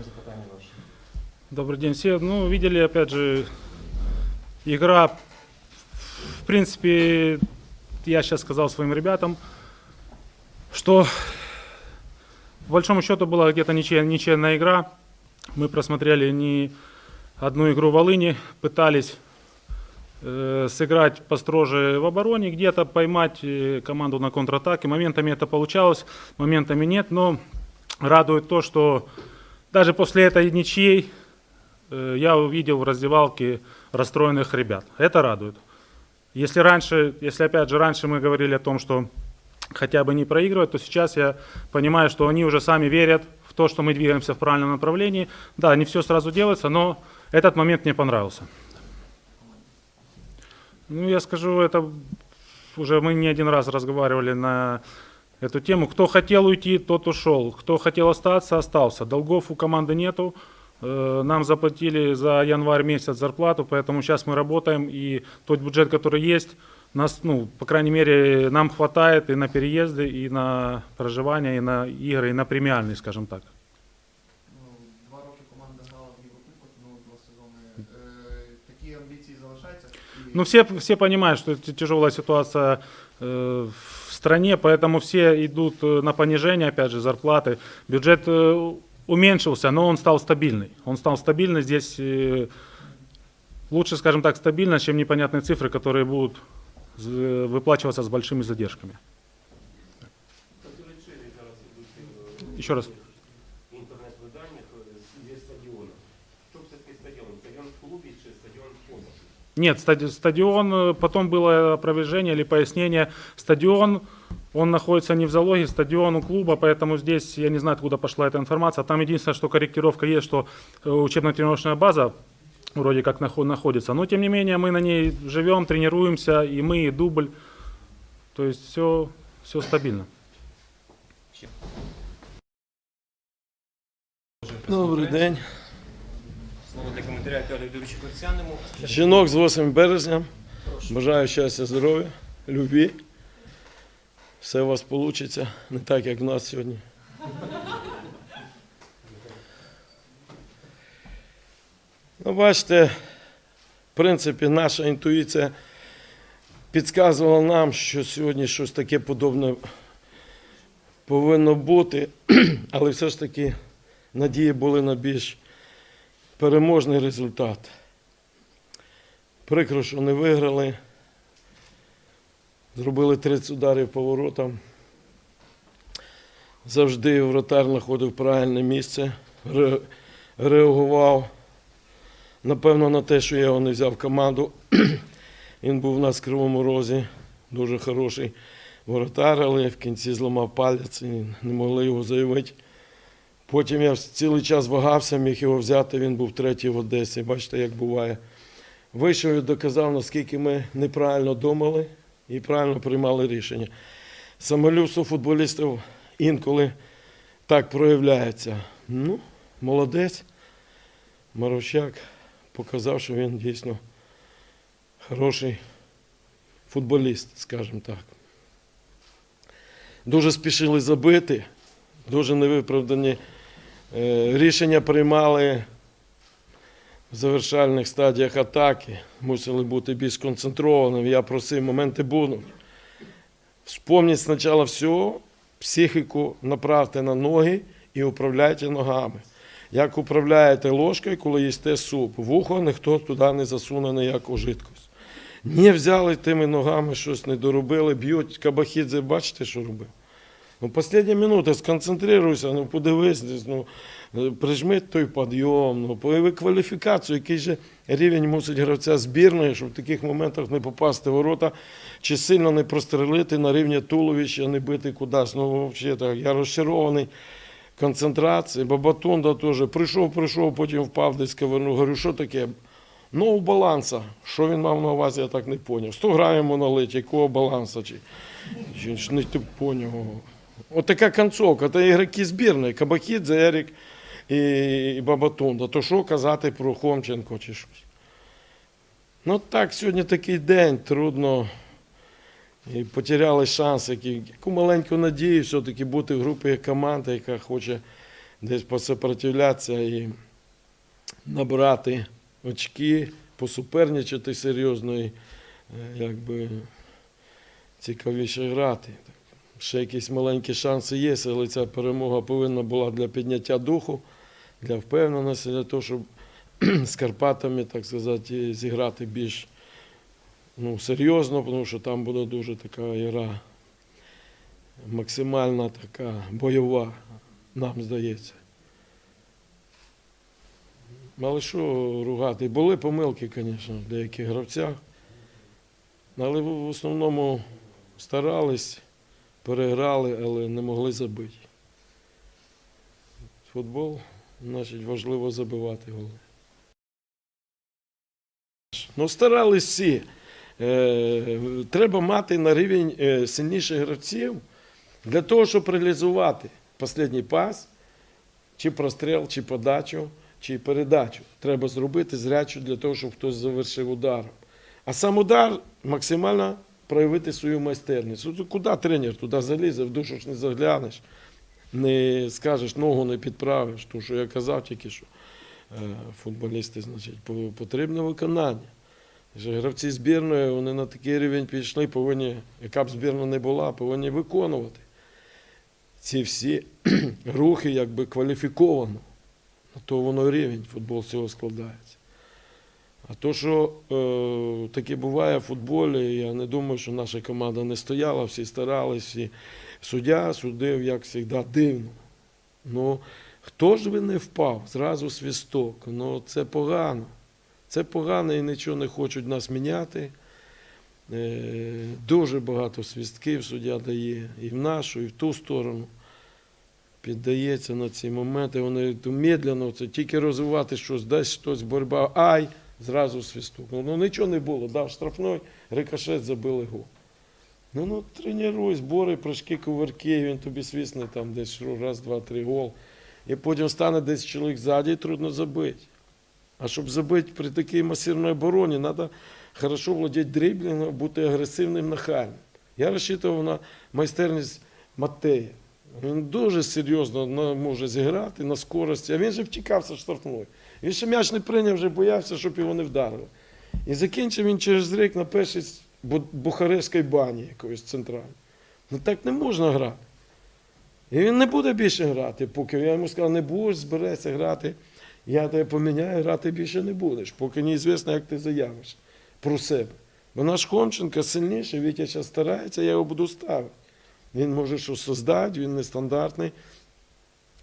Наступне запитання ваше. Добрый день все. Ну, видели, опять же, игра, в принципе, я сейчас сказал своим ребятам, что по большому счету была где-то ничья, ничья игра. Мы просмотрели не одну игру в Волыни, пытались э, сыграть построже в обороне, где-то поймать э, команду на контратаке. Моментами это получалось, моментами нет, но радует то, что даже после этой ничьей э, я увидел в раздевалке расстроенных ребят. Это радует. Если раньше, если опять же раньше мы говорили о том, что хотя бы не проигрывать, то сейчас я понимаю, что они уже сами верят в то, что мы двигаемся в правильном направлении. Да, не все сразу делается, но этот момент мне понравился. Ну, я скажу, это уже мы не один раз разговаривали на эту тему. Кто хотел уйти, тот ушел. Кто хотел остаться, остался. Долгов у команды нету. Э, Нам заплатили за январь месяц зарплату, поэтому сейчас мы работаем, и тот бюджет, который есть, нас, ну, по крайней мере, нам хватает и на переезды, и на проживание, и на игры, и на премиальные, скажем так. Ну, Два роки команда грала в Єврокубок, ну два сезони. Е, такі амбіції залишаються. І Ну, все, все понимают, что это тяжелая ситуация э, в стране, поэтому все идут э, на понижение, опять же, зарплаты. Бюджет э, уменьшился, но он стал стабильный. Он стал стабильный здесь, э, лучше, скажем так, стабильно, чем непонятные цифры, которые будут выплачиваться с большими задержками. Еще раз. Нет, стади- стадион, э, потом было опровержение или пояснение. Стадион, он находится не в залоге, стадион у клуба, поэтому здесь я не знаю, откуда пошла эта информация. Там единственное, что корректировка есть, что э, учебно-тренировочная база вроде как нахо- находится. Но тем не менее мы на ней живем, тренируемся, и мы, и дубль. То есть все, все стабильно. Добрий день. Слово для коментаря Віталію Юрійовичу Корцяному. Жінок з 8 березня. Бажаю щастя, здоров'я, любві. Все у вас вийде, не так, як в нас сьогодні. Ну, бачите, в принципі, наша інтуїція підказувала нам, що сьогодні щось таке подобне повинно бути, але все ж таки надії були на більш переможний результат. Прикро, що не виграли. Зробили 30 ударів по воротам. Завжди вратар знаходив правильне місце, реагував. Напевно, на те, що я його не взяв в команду. Він був у нас в Кривому Розі, дуже хороший воротар, але в кінці зламав палець і не могли його заявити. Потім я цілий час вагався, міг його взяти, він був третій в Одесі. Бачите, як буває. Вийшов і доказав, наскільки ми неправильно думали і правильно приймали рішення. Самолюбство футболістів інколи так проявляється. Ну, молодець. Марощак показав, що він дійсно хороший футболіст, скажімо так. Дуже спішили забити, дуже невиправдані рішення приймали в завершальних стадіях атаки. Мусили бути більш концентрованими. Я просив, моменти будуть. Вспомніть спочатку все, психіку направте на ноги і управляйте ногами. Як управляєте ложкою, коли їсте суп, вухо ніхто туди не засуне ніяку жидкость. Не взяли тими ногами, щось не доробили, б'ють кабахідзе, бачите, що робив? Ну, останні минути, сконцентруйся, ну подивись, ну, прижми той підйом, ну, появи кваліфікацію, який же рівень мусить гравця збірної, щоб в таких моментах не попасти в ворота, чи сильно не прострелити на рівні туловища, не бити кудись. Ну, взагалі так, я розчарований концентрації. Бабатунда теж прийшов, прийшов, потім впав десь кавернув. Говорю, що таке? Ну, баланса. Що він мав на увазі, я так не поняв. 100 грамів монолит, якого баланса? Чи, чи не поняв. От така концовка. Це ігроки збірної. Кабакідзе, Ерік і, Бабатунда. То що казати про Хомченко чи щось? Ну так, сьогодні такий день, трудно. І потеряли шанс, які, яку маленьку надію все-таки бути в групі команди, яка хоче десь посопротивлятися і набрати очки, посуперничати серйозно і е, якби цікавіше грати. Ще якісь маленькі шанси є, але ця перемога повинна була для підняття духу, для впевненості, для того, щоб з Карпатами, так сказати, зіграти більш ну, серйозно, тому що там буде дуже така гра максимально така бойова, нам здається. Але що ругати? Були помилки, звісно, в деяких гравцях. Але в основному старались, переграли, але не могли забити. Футбол, значить, важливо забивати голи. Ну, старались всі. Е, треба мати на рівень е, сильніших гравців для того, щоб реалізувати останній пас, чи простріл, чи подачу, чи передачу. Треба зробити зрячу для того, щоб хтось завершив ударом. А сам удар максимально проявити свою майстерність. Куди тренер туди залізе, в душу ж не заглянеш, не скажеш, ногу не підправиш. Тому що я казав тільки, що е, футболісти, значить, потрібне виконання. Гравці збірної, вони на такий рівень пішли, повинні, яка б збірна не була, повинні виконувати ці всі рухи якби кваліфіковано. На то воно рівень футбол цього складається. А то, що е, таке буває в футболі, я не думаю, що наша команда не стояла, всі старались, всі. Суддя судив, як завжди, дивно. Ну, хто ж би не впав, зразу свісток. Ну, це погано. Це погано і нічого не хочуть нас міняти. Е, Дуже багато свістків суддя дає і в нашу, і в ту сторону. Піддається на ці моменти. Вони медленно, це тільки розвивати щось, десь щось боротьба, ай, зразу свісток. Ну, ну нічого не було. Дав штрафной, рикошет забили гол. Ну, ну тренуй, збори, прыжки, кувырки, він тобі свісне там десь раз, два, три гол. І потім стане десь чоловік ззаді, трудно забити. А щоб забити при такій масивній обороні, треба хорошо володіти дриблінгом, бути агресивним нахальним. Я розчитував на майстерність Матея. Він дуже серйозно може зіграти на скорості, а він же втікався штрафною. Він ще м'яч не прийняв, вже боявся, щоб його не вдарили. І закінчив він через рік на першій Бухарестській бані якоїсь центральній. Ну так не можна грати. І він не буде більше грати, поки я йому сказав, не будеш, збереться грати. Я тебе поміняю, грати більше не будеш, поки неізвісно, як ти заявиш про себе. Бо наш Хомченко сильніший, Вітя зараз старається, я його буду ставити. Він може щось создати, він нестандартний.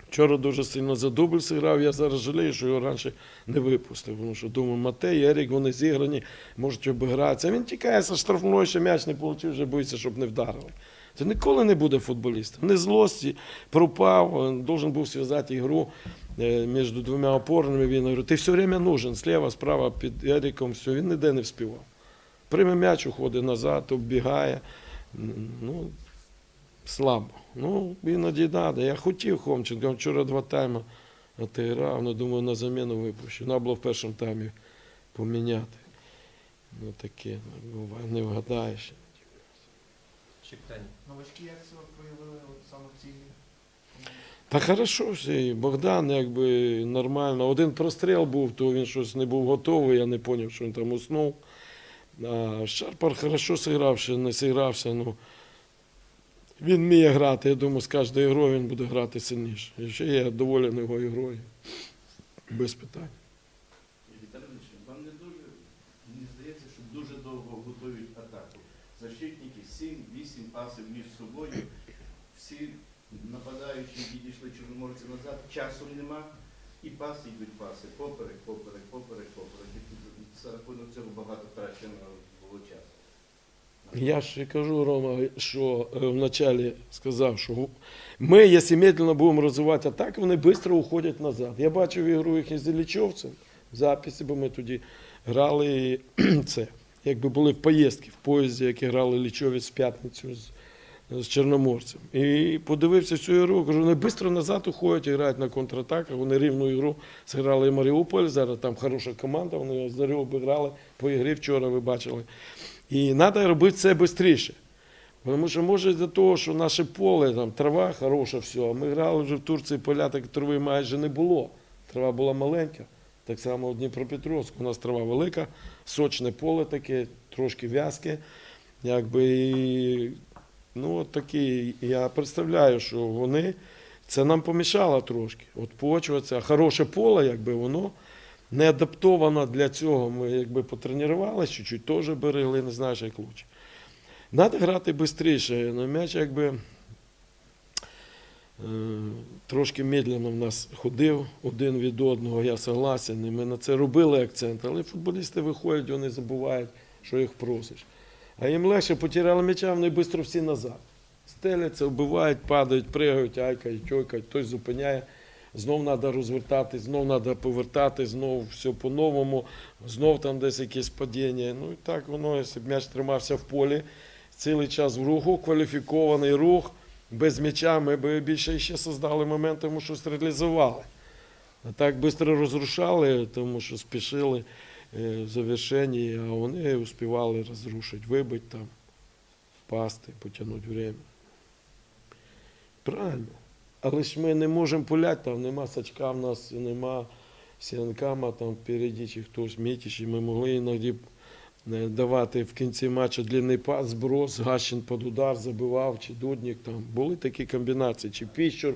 Вчора дуже сильно за дубль зіграв, я зараз жалію, що його раніше не випустив. Тому що думаю, Матей, Ерік, вони зіграні, можуть обігратися. Він тікає зі штрафної, ще м'яч не отримав, вже боїться, щоб не вдарили. Це ніколи не буде футболістом. Не злості, пропав, він должен був зв'язати ігру е, між двома опорними. Він говорить, ти все время нужен, зліва, справа під Еріком, все, він ніде не вспівав. Прийме м'яч, уходить назад, оббігає. Ну, слабо. Ну, іноді треба. Я хотів Хомченка, вчора два тайми отіграв, але думаю, на заміну випущу. Треба було в першому таймі поміняти. Ну таке, ну, не вгадаєш. Ще питання. Новачки як себе проявили саме в цій? Та хорошо все, і Богдан якби нормально. Один простріл був, то він щось не був готовий, я не зрозумів, що він там уснув. А Шарпар хорошо зіграв, ще не зігрався. Ну, він вміє грати. Я думаю, з кожною грою він буде грати сильніше. І ще я доволен його ігрою. Без питань. Віталій вам не дуже, довго готують атаку. Защитники 7-8 пасів між собою. Всі нападаючі підійшли чорноморці назад, часу нема. І паси йдуть паси. Поперек, поперек, поперек, поперек. І за рахунок цього багато втрачено було часу. Я ще кажу, Рома, що е, вначалі сказав, що ми, якщо медленно будемо розвивати атаки, вони швидко уходять назад. Я бачив ігру їхніх з Іллічовцем в записі, бо ми тоді грали і це. Якби були в поїздці, в поїзді, які грали Лічовець в п'ятницю з, з Чорноморцем. І подивився цю ігру, кажу, вони швидко назад уходять і грають на контратаках. Вони рівну ігру зіграли і Маріуполь. Зараз там хороша команда, вони Зарю обіграли по ігрі вчора, ви бачили. І треба робити це швидше. Тому що може з-за того, що наше поле, там трава хороша, все. А ми грали вже в Турції поля, так трави майже не було. Трава була маленька. Так само в Дніпропетровську. У нас трава велика, сочне поле таке, трошки в'язке. Якби, ну, от такі, я представляю, що вони, це нам помішало трошки. От почва, ця хороше поле, якби воно не адаптовано для цього. Ми якби потренувалися, чуть-чуть теж берегли, не знаєш, як лучше. Треба грати швидше. Ну, м'яч якби е, трошки медленно в нас ходив один від одного, я согласен. І ми на це робили акцент. Але футболісти виходять, вони забувають, що їх просиш. А їм легше потеряли м'яча, вони швидко всі назад. Стеляться, вбивають, падають, пригають, айкають, тьойкають, хтось зупиняє. Знов треба розвертати, знов треба повертати, знов все по-новому, знов там десь якесь падіння. Ну і так воно, якщо б м'яч тримався в полі, цілий час в руху, кваліфікований рух, без м'яча ми б більше ще создали моменти, тому що реалізували. А так швидко розрушали, тому що спішили е, в завершенні, а вони успівали розрушити, вибити там, впасти, потягнути время. Правильно. Але ж ми не можемо пуляти, там нема сачка в нас, нема сіянкама там впереді, чи хтось мітіч, і ми могли іноді е, давати в кінці матчу длинний пас, зброс, Гащин під удар забивав, чи Дудник там. Були такі комбінації, чи Піщур,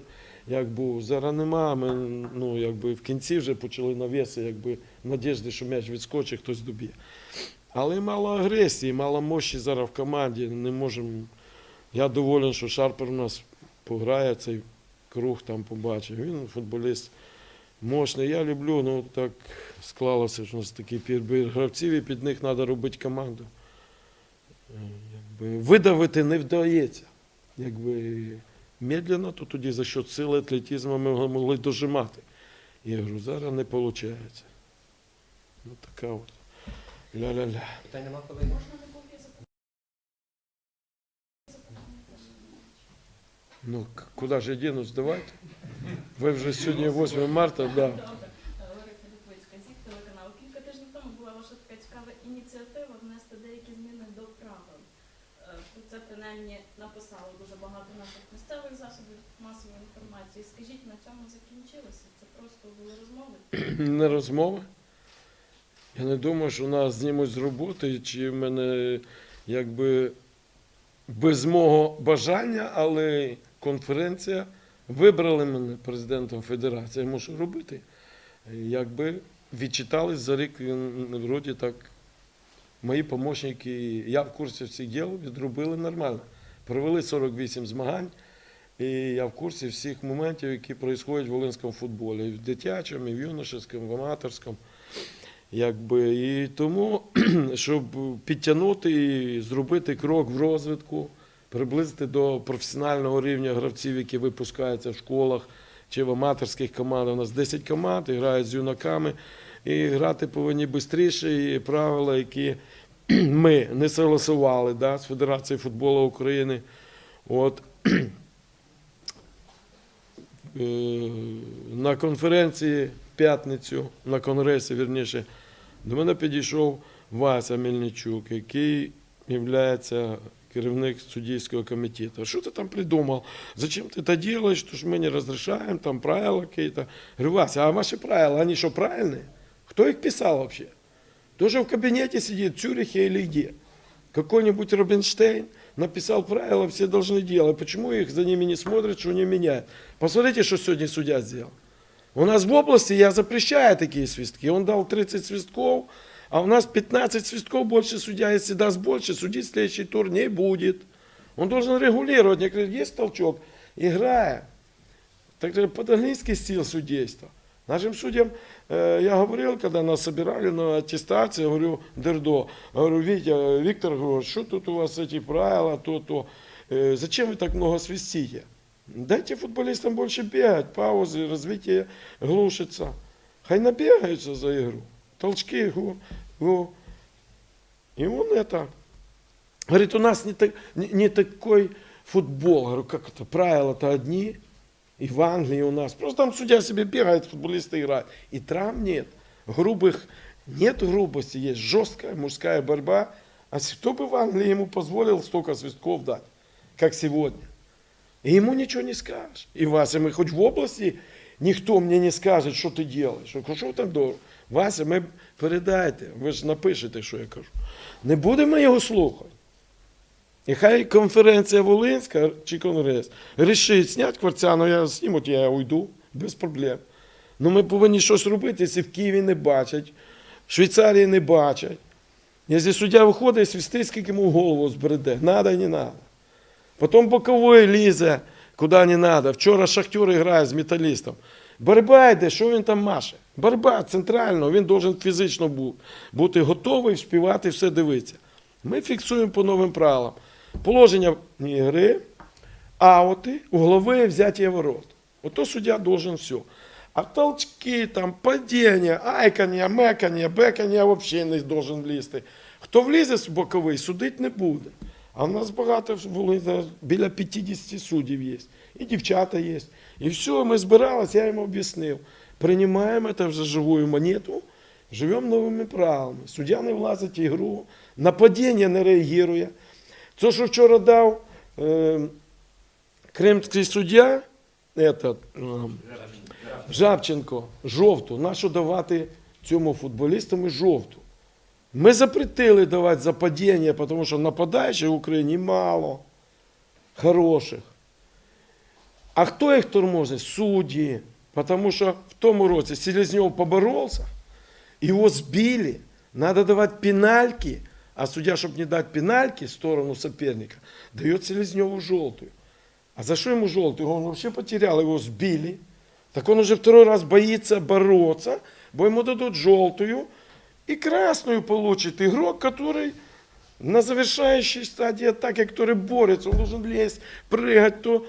як був. Зараз нема. Ми ну, якби в кінці вже почали навіси, якби надіжди, що м'яч відскочить, хтось доб'є. Але мало агресії, мало мощі зараз в команді. Не можемо. Я доволен, що Шарпер у нас пограє цей круг там побачив. Він футболіст мощний. Я люблю, ну так склалося, що у нас такий підбір гравців, і під них треба робити команду. Е, Якби, видавити не вдається. Якби медленно, то тоді за счет сили атлетизму ми могли дожимати. ігру. зараз не виходить. Ну така от. Ля-ля-ля. Питань нема колеги? Ну, куди ж я дінусь, давайте. Ви вже сьогодні 8 марта, так. Да. Написало дуже багато наших місцевих засобів масової інформації. Скажіть, на цьому закінчилося? Це просто були розмови? не розмови. Я не думаю, що нас знімуть з роботи, чи в мене якби без мого бажання, але конференція вибрали мене президентом федерації. Я мушу робити. Якби відчитались за рік, вроді так. Мої помощники, я в курсі всіх діл, відробили нормально. Провели 48 змагань. І я в курсі всіх моментів, які відбуваються в волинському футболі, і в дитячому, і в юношеському, в аматорському. Якби, і тому, щоб підтягнути і зробити крок в розвитку, приблизити до професіонального рівня гравців, які випускаються в школах чи в аматорських командах. У нас 10 команд грають з юнаками. І грати повинні швидше, і правила, які ми не согласували да, з Федерацією футболу України. От, Е, на конференції в п'ятницю, на конгресі, вірніше, до мене підійшов Вася Мельничук, який є керівник суддівського комітету. Що ти там придумав? Зачем ти це робиш? То ж ми не розрішаємо, там правила якісь. Говорю, Вася, а ваші правила, вони що, правильні? Хто їх писав вообще? Тоже в кабинете сидит, в Цюрихе или где? Какой-нибудь Рубинштейн написал правила, все должны делать. Почему их за ними не смотрят, что не меняют? Посмотрите, что сегодня судья сделал. У нас в области я запрещаю такие свистки. Он дал 30 свистков, а у нас 15 свистков больше судья, если даст больше, судить следующий тур не будет. Он должен регулировать. Я говорю, есть толчок, играем. Так же под-английский стиль судейства. Нашим судьям, э, я говорил, когда нас собирали на аттестацию, я говорю, Дердо, говорю, Витя, Виктор, говорю, что тут у вас эти правила, то, то, Э, зачем вы так много свистите? Дайте футболистам больше бегать, паузы, развитие глушится. Хай набегаются за игру. Толчки, го, Го. И он это, говорит, у нас не, так, не, не такой футбол. Говорю, как это, правила-то одни, и в Англии у нас. Просто там судья себе бегает, футболисты играют. И травм нет. Грубых нет грубости, есть жесткая мужская борьба. А кто бы в Англии ему позволил столько свистков дать? как сегодня. И ему ничего не скажешь. И Вася, мы хоть в области, никто мне не скажет, що ти робиш. Що, що там до Вася, ми передайте, ви ж напишете, що я кажу. Не будемо його слухати. І хай конференція Волинська чи конгрес рішить зняти кварцяну, я знімуть, я уйду, без проблем. Ну ми повинні щось робити, якщо в Києві не бачать, в Швейцарії не бачать. Якщо суддя виходить, свісти, скільки йому голову збереде. Надо не надо. Потім боковий лізе, куди не надо. Вчора Шахтер грає з металістом. Боротьба йде, що він там маше? Боротьба центрально, він должен фізично бути готовий, співати, все дивитися. Ми фіксуємо по новим правилам. Положення гри, аути, угловые взятие ворот. Ото суддя должен все. А толчки, там, падіння, айкання, мекання, бекання взагалі не должен влізти. Хто влізе з боковий, судить не буде. А в нас багато біля 50 суддів є. І дівчата є. І все, ми збиралися, я йому об'яснив. Приймаємо це вже живую монету, живемо новими правилами. Суддя не влазить в ігру, нападіння не реагує. Це, що вчора дав е, кримський суддя, этот, е, Жабченко, жовту. Нащо давати цьому футболістам і жовту? Ми запретили давати за падіння, тому що нападаючих в Україні мало хороших. А хто їх тормозить? Судді. Потому що в тому році Селезньов поборовся, его сбили, надо давать пенальки, а судья, чтобы не дать пенальки в сторону соперника, дает Селезневу желтую. А за что ему желтую? Он вообще потерял, его сбили. Так он уже второй раз боится бороться, бо ему дадут желтую и красную получит игрок, который на завершающей стадии атаки, который борется, он должен лезть, прыгать, то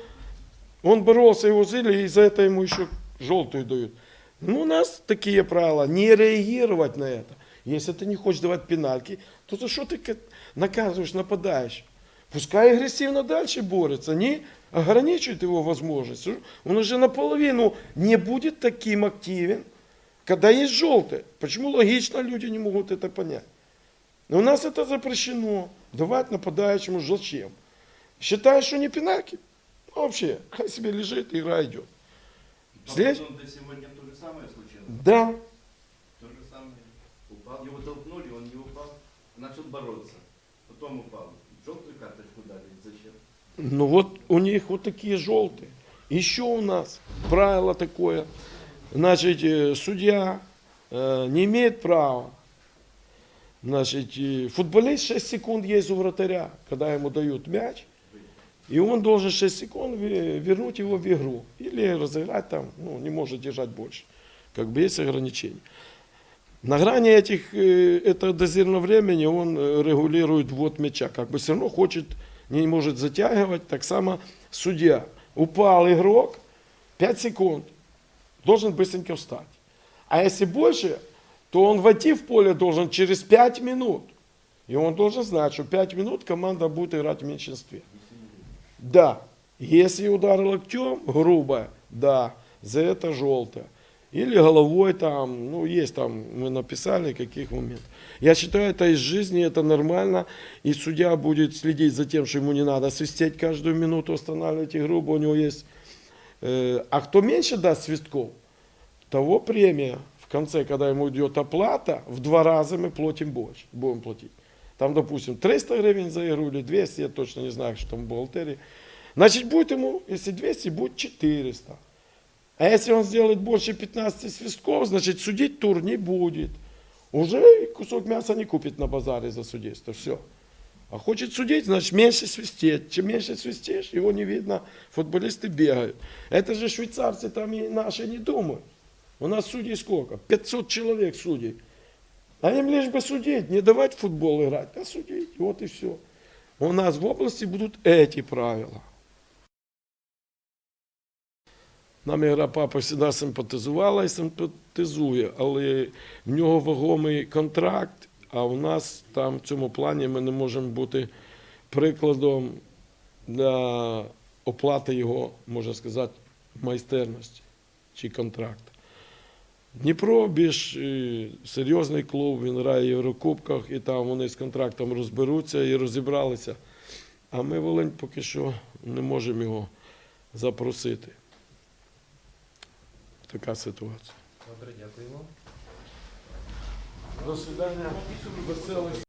он боролся, его зили, и за это ему еще желтую дают. Ну, у нас такие правила, не реагировать на это. Если ты не хочешь давать пенальки, то за что ты ка- наказываешь нападающего? Пускай агрессивно дальше борется, не ограничивает его возможности. Он уже наполовину не будет таким активен, когда есть желтое. Почему логично люди не могут это понять? Но у нас это запрещено. Давать нападающему зачем? Считаешь, что не пенальки? Ну, вообще, хай себе лежит, игра идет. Здесь? До сегодня то же самое случилось. Да, То же самое. Упал, его толкнули, он не упал, начал бороться. Потом упал. Желтую карточку дали. Зачем? ну вот у них вот такие желтые. Еще у нас правило такое. Значит, э, судья э, не имеет права. Значит, э, футболист 6 секунд есть у вратаря, когда ему дают мяч. И он должен 6 секунд ве- вернуть его в игру. Или разыграть там, ну, не может держать больше. Как бы есть ограничения. На грани этих, э, этого дозирного времени он э, регулирует ввод мяча. Как бы все равно хочет, не может затягивать. Так само судья. Упал игрок, 5 секунд. Должен быстренько встать. А если больше, то он войти в поле должен через 5 минут. И он должен знать, что 5 минут команда будет играть в меньшинстве. Да. Если удар локтем грубо, да, за это желтое. Или головой там, ну, есть там, мы написали, каких моментов. Я считаю, это из жизни, это нормально. И судья будет следить за тем, что ему не надо свистеть каждую минуту, останавливать игру, у него есть... э, а кто меньше даст свистков, того премия в конце, когда ему идет оплата, в два раза мы платим больше, будем платить. Там, допустим, 300 гривен за игру или 200, я точно не знаю, что там в бухгалтерии. Значит, будет ему, если 200, будет 400. А если он сделает больше 15 свистков, значит, судить тур не будет. Уже кусок мяса не купит на базаре за судейство. Все. А хочет судить, значит, меньше свистеть. Чем меньше свистишь, его не видно, футболисты бегают. Это же швейцарцы там и наши не думают. У нас судей сколько? 500 человек судей. А им лишь бы судить, не давать футбол играть, а судить. Вот и все. У нас в области будут эти правила. Нам ігра папа завжди симпатизувала і симпатизує, але в нього вагомий контракт, а у нас там в цьому плані ми не можемо бути прикладом для оплати його, можна сказати, майстерності чи контракту. Дніпро більш е, серйозний клуб, він грає в Єврокубках, і там вони з контрактом розберуться і розібралися. А ми Волинь поки що не можемо його запросити. Така ситуація. Добре, дякую вам. До свидання. Веселих.